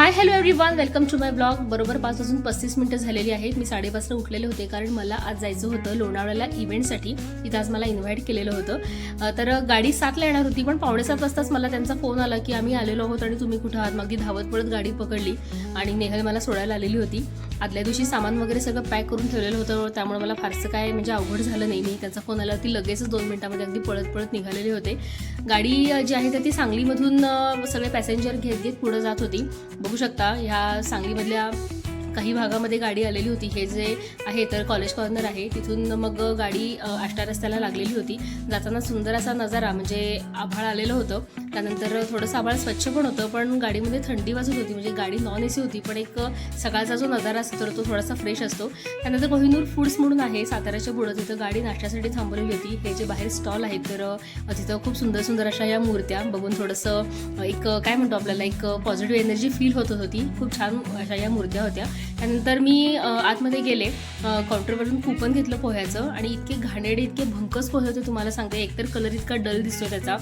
Hi hello everyone welcome to my blog बरोबर पाच वाजून पस्तीस मिनिटं झालेली आहेत. मी साडेपाचला उठलेले होते कारण मला आज जायचं होतं लोणावळ्याला इव्हेंटसाठी तिथं आज मला इन्व्हाइट केलेलं होतं. तर गाडी सातला येणार होती पण पावणे सात वाजताच मला त्यांचा फोन आला की आम्ही आलेलो आहोत आणि तुम्ही कुठं आहात? मग धावत पडत गाडी पकडली आणि नेहल मला सोडायला आलेली होती. आदल्या दिवशी सामान वगैरे सगळं पॅक करून ठेवलेलं होतं त्यामुळे मला फारसं काय म्हणजे अवघड झालं नाही मी त्यांचा फोन आला ती लगेचच दोन मिनिटामध्ये अगदी पळत पळत निघालेले होते. गाडी जी आहे तर ती सांगलीमधून सगळे पॅसेंजर घेत घेत पुढं जात होती. बघू शकता ह्या सांगलीमधल्या काही भागामध्ये गाडी आलेली होती. हे जे आहे तर कॉलेज कॉर्नर आहे. तिथून मग गाडी आष्टा रस्त्याला लागलेली होती. जाताना सुंदर असा नजारा म्हणजे आभाळ आलेलं होतं. त्यानंतर थोडंसं आभाळ स्वच्छ पण होतं पण गाडीमध्ये थंडी वाजत होती म्हणजे गाडी नॉन ए सी होती पण एक सकाळचा जो नजारा असतो तर तो थोडासा फ्रेश असतो. त्यानंतर कोहिनूर फूड्स म्हणून आहे साताऱ्याच्या पुढं तिथं गाडी नाश्त्यासाठी थांबवलेली होती. हे जे बाहेर स्टॉल आहेत तर तिथं खूप सुंदर सुंदर अशा या मूर्त्या बघून थोडंसं एक काय म्हणतो आपल्याला एक पॉझिटिव्ह एनर्जी फील होत होती. खूप छान अशा या मूर्त्या होत्या. त्यानंतर मी आतमध्ये गेले काउंटरवरून कुपन घेतलं पोह्याचं आणि इतके घाणेडे इतके भंकस पोहे होते तुम्हाला सांगते एकतर कलर इतका डल दिसतो त्याचा.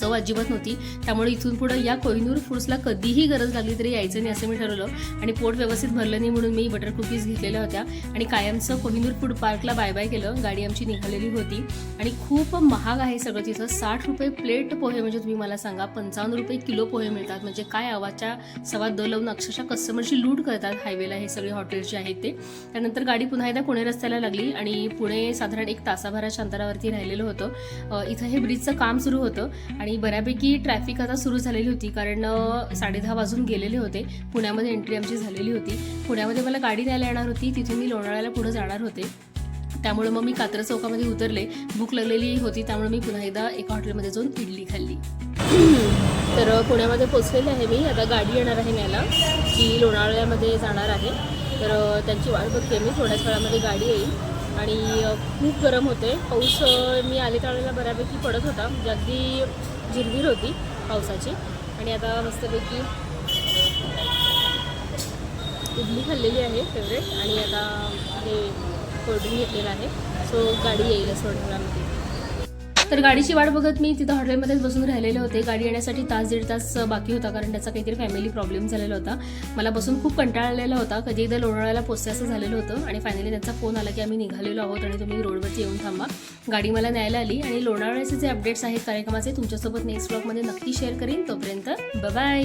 चव अजिबात नव्हती. त्यामुळे इथून पुढं या कोहिनूर फूड्सला कधीही गरज लागली तरी यायचं नाही असं मी ठरवलं. आणि पोट व्यवस्थित भरलं नाही म्हणून मी बटर कुकीज घेतलेल्या होत्या. आणि कायमचं कोहिनूर फूड पार्कला बाय बाय केलं. गाडी आमची निघालेली होती. आणि खूप महाग आहे सगळं तिथं. साठ रुपये प्लेट पोहे म्हणजे तुम्ही मला सांगा पंचावन्न रुपये किलो पोहे मिळतात. म्हणजे काय आवाजच्या सवा द लावून अक्षरशः कस्टमरची लूट करतात हायवेला हे सगळे हॉटेल्स जे आहेत ते. त्यानंतर गाडी पुन्हा एकदा पुणे रस्त्याला लागली आणि पुणे साधारण एक तासाभराच्या अंतरावरती राहिलेलं होतं. इथं हे ब्रिजचं काम सुरू होतं. आणि आणि बऱ्यापैकी ट्रॅफिक आता सुरू झालेली होती. कारण साडेदहा वाजून गेलेले होते. पुण्यामध्ये एंट्री आमची झालेली होती. पुण्यामध्ये मला गाडी न्यायला येणार होती. तिथून मी लोणाळ्याला पुढे जाणार होते. त्यामुळे मग मी कात्र चौकामध्ये उतरले. भूक लागलेली होती. त्यामुळे मी पुन्हा एकदा एका हॉटेलमध्ये जाऊन इडली खाल्ली. तर पुण्यामध्ये पोचलेले आहे मी. आता गाडी येणार आहे न्यायला. ती लोणावळ्यामध्ये जाणार आहे. तर त्यांची वाट बघते मी. थोड्याच वेळामध्ये गाडी येईल. आणि खूप गरम होते. पाऊस मी आले त्यावेळेला बऱ्यापैकी पडत होता. म्हणजे अगदी झिरवीर होती पावसाची. आणि आता मस्तपैकी इडली खाल्लेली आहे फेवरेट आणि आता हे कोल्ड्रिंक घेतलेलं आहे. सो गाडी येईल असं वाटतं वेळामध्ये तर गाडीची वाट बघत मी तिथं हॉटेलमध्येच बसून राहिलेले होते. गाडी येण्यासाठी तास दीड तास बाकी होता. कारण त्याचा काहीतरी फॅमिली प्रॉब्लेम झालेला होता. मला बसून खूप कंटाळा आलेला होता. कधी एकदा लोणावळ्याला पोचायचं झालेलं होतं आणि फायनली त्यांचा फोन आला की आम्ही निघालेलो आहोत आणि तुम्ही रोडवरती येऊन थांबा. गाडी मला न्यायला आली आणि लोणावळ्याचे जे अपडेट्स आहेत कार्यक्रमाचे तुमच्यासोबत नेक्स्ट ब्लॉगमध्ये नक्की शेअर करीन. तोपर्यंत बाय